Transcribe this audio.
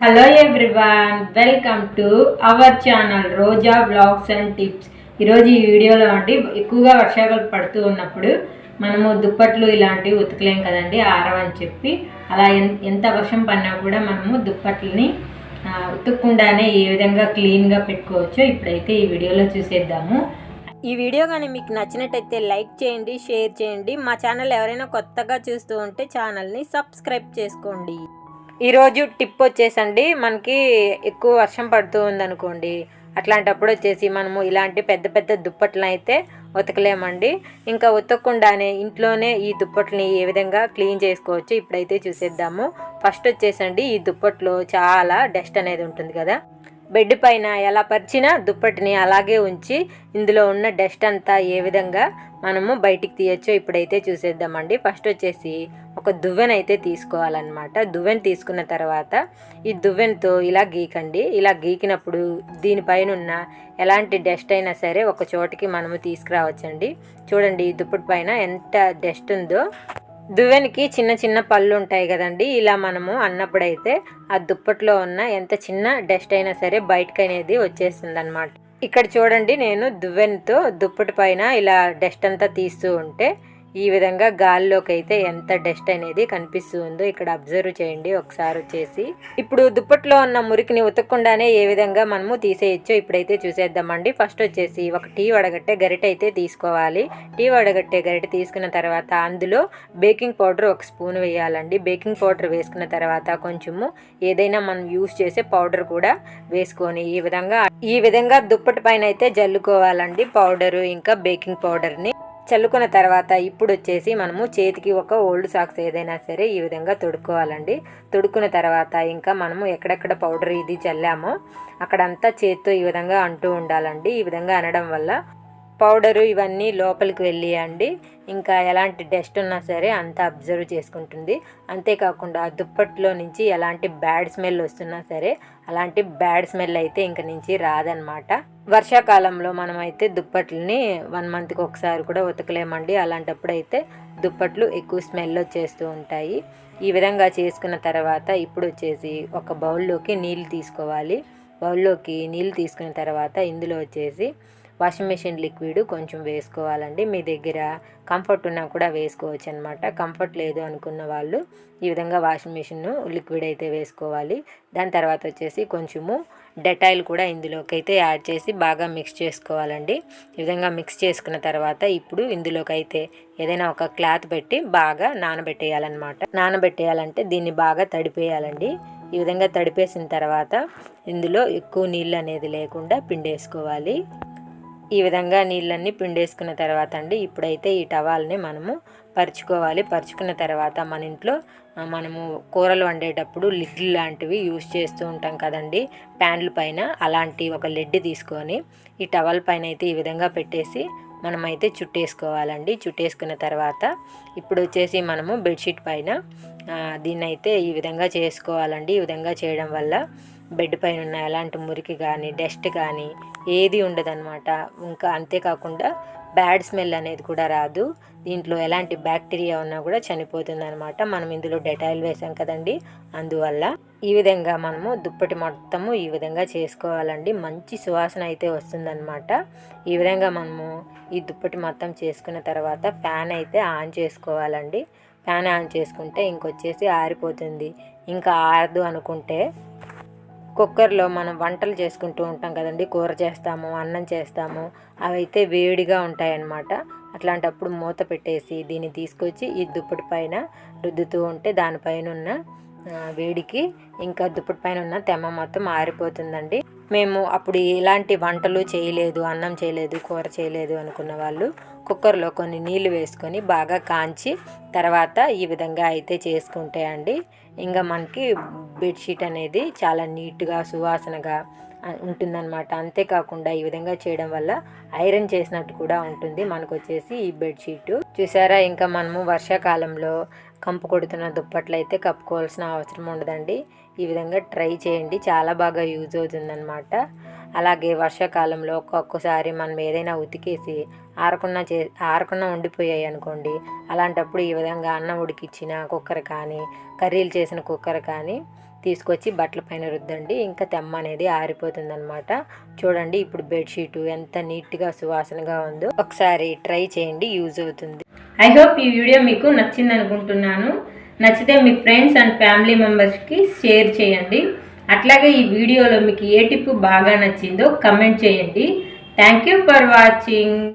Hello everyone welcome to our channel Roja vlogs and tips ఈరోజు ఈ వీడియోలో అండి ఎక్కువగా వర్షాలు పడుతూ ఉన్నప్పుడు మనము దుప్పట్లు ఇలాంటివి ఉతకలేం కదండి ఆరవని చెప్పి. అలా ఎంత వర్షం పడినా కూడా మనము దుప్పట్లని ఆ, ఉతకకుండానే ఏ విధంగా క్లీన్గా పెట్టుకోవచ్చో ఇప్పుడైతే ఈ వీడియోలో చూసేద్దాము. ఈ వీడియో కానీ మీకు నచ్చినట్టయితే లైక్ చేయండి షేర్ చేయండి. మా ఛానల్ ఎవరైనా కొత్తగా చూస్తూ ఉంటే ఛానల్ని సబ్స్క్రైబ్ చేసుకోండి. ఈరోజు టిప్ వచ్చేసండి. మనకి ఎక్కువ వర్షం పడుతూ ఉందనుకోండి. అట్లాంటప్పుడు వచ్చేసి మనము ఇలాంటి పెద్ద పెద్ద దుప్పట్లను అయితే ఉతకలేమండి. ఇంకా ఉతకకుండానే ఇంట్లోనే ఈ దుప్పట్లని ఏ విధంగా క్లీన్ చేసుకోవచ్చు ఇప్పుడైతే చూసేద్దాము. ఫస్ట్ వచ్చేసండి ఈ దుప్పట్లో చాలా డస్ట్ అనేది ఉంటుంది కదా. బెడ్ పైన ఎలా పరిచినా దుప్పటిని అలాగే ఉంచి ఇందులో ఉన్న డస్ట్ అంతా ఏ విధంగా మనము బయటికి తీయచ్చో ఇప్పుడైతే చూసేద్దామండి. ఫస్ట్ వచ్చేసి ఒక దువ్వెనైతే తీసుకోవాలన్నమాట. దువ్వెన తీసుకున్న తర్వాత ఈ దువ్వెనతో ఇలా గీకండి. ఇలా గీకినప్పుడు దీనిపైన ఉన్న ఎలాంటి డస్ట్ అయినా సరే ఒక చోటికి మనము తీసుకురావచ్చండి. చూడండి ఈ దుప్పటి పైన ఎంత డస్ట్ ఉందో. దువ్వెనకి చిన్న చిన్న పళ్ళు ఉంటాయి కదండి. ఇలా మనము అన్నప్పుడైతే ఆ దుప్పట్లో ఉన్న ఎంత చిన్న డస్ట్ అయినా సరే బయటకు అనేది వచ్చేస్తుంది అనమాట ఇక్కడ చూడండి నేను దువ్వెనతో దుప్పటి పైన ఇలా డస్ట్ అంతా తీస్తూ ఉంటే ఈ విధంగా గాల్లోకి అయితే ఎంత డస్ట్ అనేది కనిపిస్తూ ఉందో ఇక్కడ అబ్జర్వ్ చేయండి ఒకసారి వచ్చేసి. ఇప్పుడు దుప్పట్లో ఉన్న మురికిని ఉతకకుండానే ఏ విధంగా మనము తీసేయచ్చో ఇప్పుడైతే చూసేద్దామండి. ఫస్ట్ వచ్చేసి ఒక టీ వడగట్టే గరిట అయితే తీసుకోవాలి. టీ వడగట్టే గరిట తీసుకున్న తర్వాత అందులో బేకింగ్ పౌడర్ ఒక స్పూన్ వేయాలండి. బేకింగ్ పౌడర్ వేసుకున్న తర్వాత కొంచెము ఏదైనా మనం యూస్ చేసే పౌడర్ కూడా వేసుకొని ఈ విధంగా ఈ విధంగా దుప్పటి పైన అయితే జల్లుకోవాలండి పౌడరు ఇంకా బేకింగ్ పౌడర్ని. చల్లుకున్న తర్వాత ఇప్పుడు వచ్చేసి మనము చేతికి ఒక ఓల్డ్ సాక్స్ ఏదైనా సరే ఈ విధంగా తొడుక్కోవాలండి. తొడుక్కున్న తర్వాత ఇంకా మనము ఎక్కడెక్కడ పౌడర్ ఇది చల్లామో అక్కడంతా చేతితో ఈ విధంగా అంటూ ఉండాలండి. ఈ విధంగా అనడం వల్ల పౌడరు ఇవన్నీ లోపలికి వెళ్ళియండి. ఇంకా ఎలాంటి డస్ట్ ఉన్నా సరే అంతా అబ్జర్వ్ చేసుకుంటుంది. అంతేకాకుండా ఆ దుప్పట్లో నుంచి ఎలాంటి బ్యాడ్ స్మెల్ వస్తున్నా సరే అలాంటి బ్యాడ్ స్మెల్ అయితే ఇంక నుంచి రాదనమాట వర్షాకాలంలో మనం అయితే దుప్పట్లని వన్ మంత్కి ఒకసారి కూడా ఉతకలేమండి. అలాంటప్పుడు అయితే దుప్పట్లు ఎక్కువ స్మెల్ వచ్చేస్తూ ఉంటాయి. ఈ విధంగా చేసుకున్న తర్వాత ఇప్పుడు వచ్చేసి ఒక బౌల్లోకి నీళ్ళు తీసుకోవాలి. బౌల్లోకి నీళ్ళు తీసుకున్న తర్వాత ఇందులో వచ్చేసి వాషింగ్ మెషిన్ లిక్విడ్ కొంచెం వేసుకోవాలండి. మీ దగ్గర కంఫర్ట్ ఉన్నా కూడా వేసుకోవచ్చు అనమాట కంఫర్ట్ లేదు అనుకున్న వాళ్ళు ఈ విధంగా వాషింగ్ మెషిన్ లిక్విడ్ అయితే వేసుకోవాలి. దాని తర్వాత వచ్చేసి కొంచెము డెటాయిల్ కూడా ఇందులోకి అయితే యాడ్ చేసి బాగా మిక్స్ చేసుకోవాలండి. ఈ విధంగా మిక్స్ చేసుకున్న తర్వాత ఇప్పుడు ఇందులోకి అయితే ఏదైనా ఒక క్లాత్ పెట్టి బాగా నానబెట్టేయాలన్నమాట. నానబెట్టేయాలంటే దీన్ని బాగా తడిపేయాలండి. ఈ విధంగా తడిపేసిన తర్వాత ఇందులో ఎక్కువ నీళ్ళు అనేది లేకుండా పిండేసుకోవాలి. ఈ విధంగా నీళ్ళన్నీ పిండేసుకున్న తర్వాత అండి ఇప్పుడైతే ఈ టవాల్ని మనము పరుచుకోవాలి. పరుచుకున్న తర్వాత మన ఇంట్లో మనము కూరలు వండేటప్పుడు లిడ్ లాంటివి యూజ్ చేస్తూ ఉంటాం కదండి. ప్యాన్ల పైన అలాంటి ఒక లెడ్ తీసుకొని ఈ టవల్ పైన అయితే ఈ విధంగా పెట్టేసి మనమైతే చుట్టేసుకోవాలండి. చుట్టేసుకున్న తర్వాత ఇప్పుడు వచ్చేసి మనము బెడ్షీట్ పైన దీన్నైతే ఈ విధంగా చేసుకోవాలండి. ఈ విధంగా చేయడం వల్ల బెడ్ పైన ఉన్న ఎలాంటి మురికి కానీ డస్ట్ కానీ ఏది ఉండదన్నమాట. ఇంకా అంతేకాకుండా బ్యాడ్ స్మెల్ అనేది కూడా రాదు. దీంట్లో ఎలాంటి బ్యాక్టీరియా ఉన్నా కూడా చనిపోతుంది అనమాట మనం ఇందులో డెటాయిల్ వేసాం కదండి. అందువల్ల ఈ విధంగా మనము దుప్పటి మొత్తము ఈ విధంగా చేసుకోవాలండి. మంచి సువాసన అయితే వస్తుందన్నమాట. ఈ విధంగా మనము ఈ దుప్పటి మొత్తం చేసుకున్న తర్వాత ఫ్యాన్ అయితే ఆన్ చేసుకోవాలండి. ఫ్యాన్ ఆన్ చేసుకుంటే ఇంకొచ్చేసి ఆరిపోతుంది. ఇంకా ఆరదు అనుకుంటే కుక్కర్లో మనం వంటలు చేసుకుంటూ ఉంటాం కదండి. కూర చేస్తాము అన్నం చేస్తాము. అవి అయితే వేడిగా ఉంటాయన్నమాట. అట్లాంటప్పుడు మూత పెట్టేసి దీన్ని తీసుకొచ్చి ఈ దుప్పటి పైన రుద్దుతూ ఉంటే దానిపైన ఉన్న వేడికి ఇంకా దుప్పటి పైన ఉన్న తెమ్మ మొత్తం ఆరిపోతుందండి. మేము అప్పుడు ఎలాంటి వంటలు చేయలేదు అన్నం చేయలేదు కూర చేయలేదు అనుకున్న వాళ్ళు కుక్కర్లో కొన్ని నీళ్ళు వేసుకొని బాగా కాంచి తర్వాత ఈ విధంగా అయితే చేసుకుంటే అండి. ఇంకా మనకి బెడ్షీట్ అనేది చాలా నీట్గా సువాసనగా ఉంటుందన్నమాట. అంతేకాకుండా ఈ విధంగా చేయడం వల్ల ఐరన్ చేసినట్టు కూడా ఉంటుంది మనకు వచ్చేసి ఈ బెడ్షీట్ చూసారా ఇంకా మనము వర్షాకాలంలో కంపు కొడుతున్న దుప్పట్లు అయితే కప్పుకోవాల్సిన అవసరం ఉండదండి. ఈ విధంగా ట్రై చేయండి. చాలా బాగా యూజ్ అవుతుందన్నమాట. అలాగే వర్షాకాలంలో ఒక్కొక్కసారి మనం ఏదైనా ఉతికేసి ఆరకుండా చే ఆరకుండా ఉండిపోయాయి అనుకోండి. అలాంటప్పుడు ఈ విధంగా అన్నం ఉడికిచ్చిన కుక్కర్ కానీ కర్రీలు చేసిన కుక్కర్ కానీ తీసుకొచ్చి బట్టల పైన రుద్దండి. ఇంకా తెమ్మ అనేది ఆరిపోతుంది అనమాట చూడండి ఇప్పుడు బెడ్షీట్ ఎంత నీట్గా సువాసనగా ఉందో ఒకసారి ట్రై చేయండి యూజ్ అవుతుంది. ఐ హోప్ ఈ వీడియో మీకు నచ్చింది అనుకుంటున్నాను నచ్చితే మీ ఫ్రెండ్స్ అండ్ ఫ్యామిలీ మెంబర్స్కి షేర్ చేయండి. అట్లాగే ఈ వీడియోలో మీకు ఏ టిప్ బాగా నచ్చిందో కమెంట్ చేయండి. Thank you for watching.